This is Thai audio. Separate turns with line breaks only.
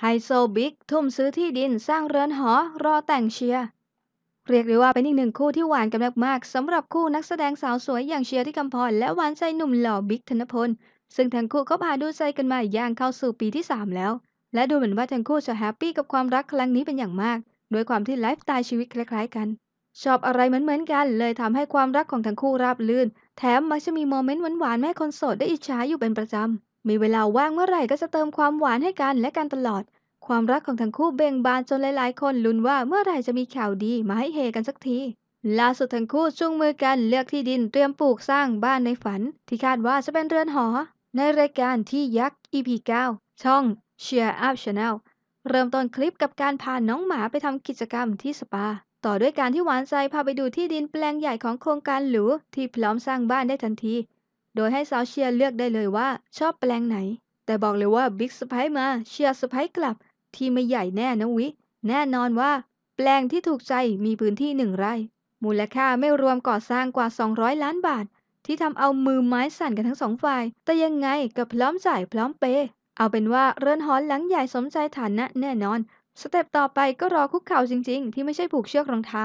ไฮโซบิ๊กทุ่มซื้อที่ดินสร้างเรือนหอ รอแต่งเชียร์ เรียกได้ว่าเป็นอีกหนึ่งคู่ที่หวานกันมากๆสำหรับคู่นักแสดงสาวสวยอย่างเชียร์ที่คำพรและหวานใจหนุ่มหล่อบิ๊กธนพล ซึ่งทั้งคู่ก็พาดูใจกันมาอย่างเข้าสู่ปีที่ 3 แล้ว และดูเหมือนว่าทั้งคู่จะแฮปปี้กับความรักครั้งนี้เป็นอย่างมากโดยความที่ไลฟ์สไตล์ชีวิตคล้ายๆกัน ชอบอะไรเหมือนๆกัน เลยทำให้ความรักของทั้งคู่ราบรื่น แถมมักจะมีโมเมนต์หวานๆแม่คนโสดได้อิจฉาอยู่เป็นประจำ มีเวลาว่างเมื่อไหร่ก็จะเติมความหวานให้กันและกันตลอด ความรักของทั้งคู่เบ่งบานจนหลายๆ คนลุ้นว่าเมื่อไหร่จะมีข่าวดีมาให้เฮกันสักที ล่าสุดทั้งคู่จูงมือกันเลือกที่ดินเตรียมปลูกสร้างบ้านในฝัน ที่คาดว่าจะเป็นเรือนหอ ในรายการที่ยักษ์ EP 9ช่อง Cheer Up Channel เริ่มต้นคลิปกับการพาน้องหมาไปทำกิจกรรมที่สปา ต่อด้วยการที่หวานใจพาไปดูที่ดินแปลงใหญ่ของโครงการหรูที่พร้อมสร้างบ้านได้ทันที โดยให้สาวเชียร์เลือกได้เลยว่าชอบแปลงไหน แต่บอกเลยว่าบิ๊กสไปมาเชียร์สไปกลับ ที่ไม่ใหญ่แน่นะวิ แน่นอนว่า แปลงที่ถูกใจมีพื้นที่หนึ่งไร่ มูลค่าไม่รวมก่อสร้างกว่า 200 ล้านบาท ที่ทำเอามือไม้สั่นกันทั้งสองฝ่าย แต่ยังไงก็พร้อมจ่ายพร้อมเปย์เอาเป็นว่าเรือนหอหลังใหญ่สมใจฐานะแน่นอน สเต็ปต่อไปก็รอคุกเข่าจริง ๆ ที่ไม่ใช่ผูกเชือกรองเท้า